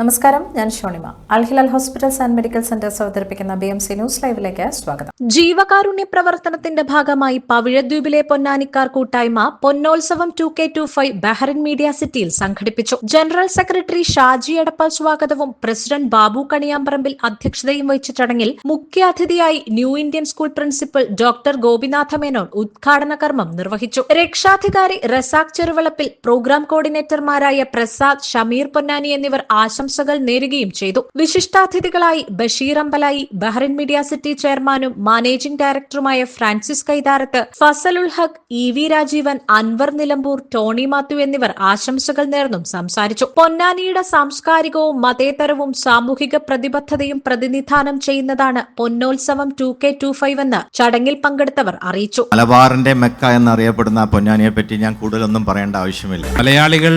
നമസ്കാരം ഞാൻ Shonima. Al Hilal hospital and medical centres അവതരിപ്പിക്കുന്ന ബി എം സി ന്യൂസ് ലൈവിലേക്ക് സ്വാഗതം. ജീവകാരുണ്യ പ്രവർത്തനത്തിന്റെ ഭാഗമായി പവിഴദ്വീപിലെ പൊന്നാനിക്കാർ കൂട്ടായ്മ Ponnolsavam two K two five Bahrain media സിറ്റിയിൽ സംഘടിപ്പിച്ചു. ജനറൽ സെക്രട്ടറി ഷാജി എടപ്പാൾ സ്വാഗതവും പ്രസിഡന്റ് ബാബു കണിയാമ്പറമ്പിൽ അധ്യക്ഷതയും വഹിച്ച ചടങ്ങിൽ മുഖ്യാതിഥിയായി New Indian School principal doctor Gopinatha Menon ഉദ്ഘാടന കർമ്മം നിർവഹിച്ചു. രക്ഷാധികാരി റസാഖ് ചെറുവളപ്പിൽ പ്രോഗ്രാം കോർഡിനേറ്റർമാരായ പ്രസാദ് ഷമീർ പൊന്നാനി എന്നിവർ ആശംസകൾ നേരുകയും ചെയ്തു. വിശിഷ്ടാതിഥികളായി Basheer Ambalayi Bahrain media city ചെയർമാനും മാനേജിംഗ് ഡയറക്ടറുമായ Francis Kaitharath Fazalul Haq E V Rajeevan Anwar Nilambur Tony Mathew എന്നിവർ ആശംസകൾ നേർന്നും സംസാരിച്ചു. പൊന്നാനിയുടെ സാംസ്കാരികവും മതേതരവും സാമൂഹിക പ്രതിബദ്ധതയും പ്രതിനിധാനം ചെയ്യുന്നതാണ് Ponnolsavam two K two five എന്ന് ചടങ്ങിൽ പങ്കെടുത്തവർ അറിയിച്ചു. മലബാറിന്റെ മെക്ക എന്നറിയപ്പെടുന്ന പൊന്നാനിയെ പറ്റി ഞാൻ കൂടുതലൊന്നും പറയേണ്ട ആവശ്യമില്ല. മലയാളികൾ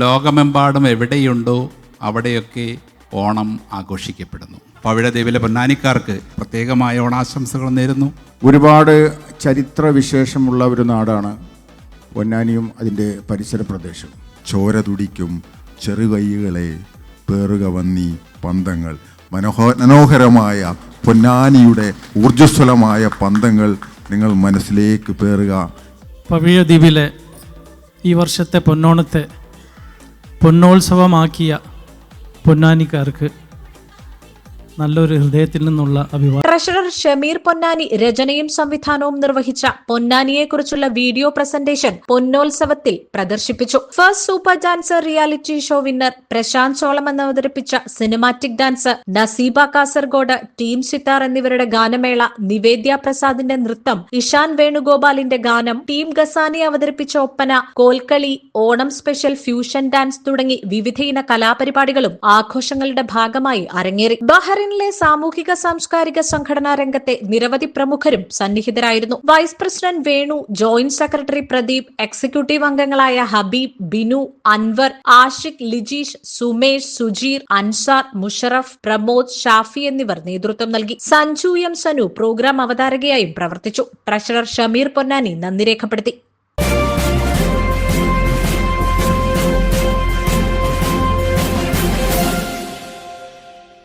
ലോകമെമ്പാടും എവിടെയുണ്ടോ അവിടെയൊക്കെ ഓണം ആഘോഷിക്കപ്പെടുന്നു. പവിഴദേവിലെ പൊന്നാനിക്കാർക്ക് പ്രത്യേകമായ ഓണാശംസകൾ നേരുന്നു. ഒരുപാട് ചരിത്ര വിശേഷമുള്ള ഒരു നാടാണ് പൊന്നാനിയും അതിന്റെ പരിസര പ്രദേശം ചോര തുടിക്കും ചെറുകൈകളെ പേറുക വന്നി പന്തങ്ങൾ. മനോഹര മനോഹരമായ പൊന്നാനിയുടെ ഊർജസ്വലമായ പന്തങ്ങൾ നിങ്ങൾ മനസ്സിലേക്ക് പേറുക. പവിഴദ്വീപിലെ ഈ വർഷത്തെ പൊന്നോണത്തെ പൊന്നോത്സവമാക്കിയ പൊന്നാനിക്കാർക്ക് നല്ലൊരു ഹൃദയത്തിൽ നിന്നുള്ള അഭിവാദം ട്രഷറർ ഷമീർ പൊന്നാനി രചനയും സംവിധാനവും നിർവഹിച്ച പൊന്നാനിയെ കുറിച്ചുള്ള വീഡിയോ പ്രസന്റേഷൻ പൊന്നോത്സവത്തിൽ പ്രദർശിപ്പിച്ചു. First super dancer reality show winner Prashanth Solomon അവതരിപ്പിച്ച cinematic dancer Naseeba Kasaragod team Sithar എന്നിവരുടെ ഗാനമേള നിവേദ്യ പ്രസാദിന്റെ നൃത്തം ഇഷാൻ വേണുഗോപാലിന്റെ ഗാനം ടീം ഗസാനി അവതരിപ്പിച്ച oppana kolkali Onam special fusion dance തുടങ്ങി വിവിധയിന കലാപരിപാടികളും ആഘോഷങ്ങളുടെ ഭാഗമായി അരങ്ങേറി. ബഹ്റിനിലെ സാമൂഹിക സാംസ്കാരിക സംഘടനാ രംഗത്തെ നിരവധി പ്രമുഖരും സന്നിഹിതരായിരുന്നു. Vice president Venu joint secretary Pradeep executive അംഗങ്ങളായ ഹബീബ് ബിനു അൻവർ ആഷിഖ് ലിജീഷ് സുമേഷ് സുജീർ അൻസാർ മുഷറഫ് പ്രമോദ് ഷാഫി എന്നിവർ നേതൃത്വം നൽകി. സഞ്ജു എം സനു പ്രോഗ്രാം അവതാരകയായും പ്രവർത്തിച്ചു. ട്രഷറർ ഷമീർ പൊന്നാനി നന്ദി രേഖപ്പെടുത്തി.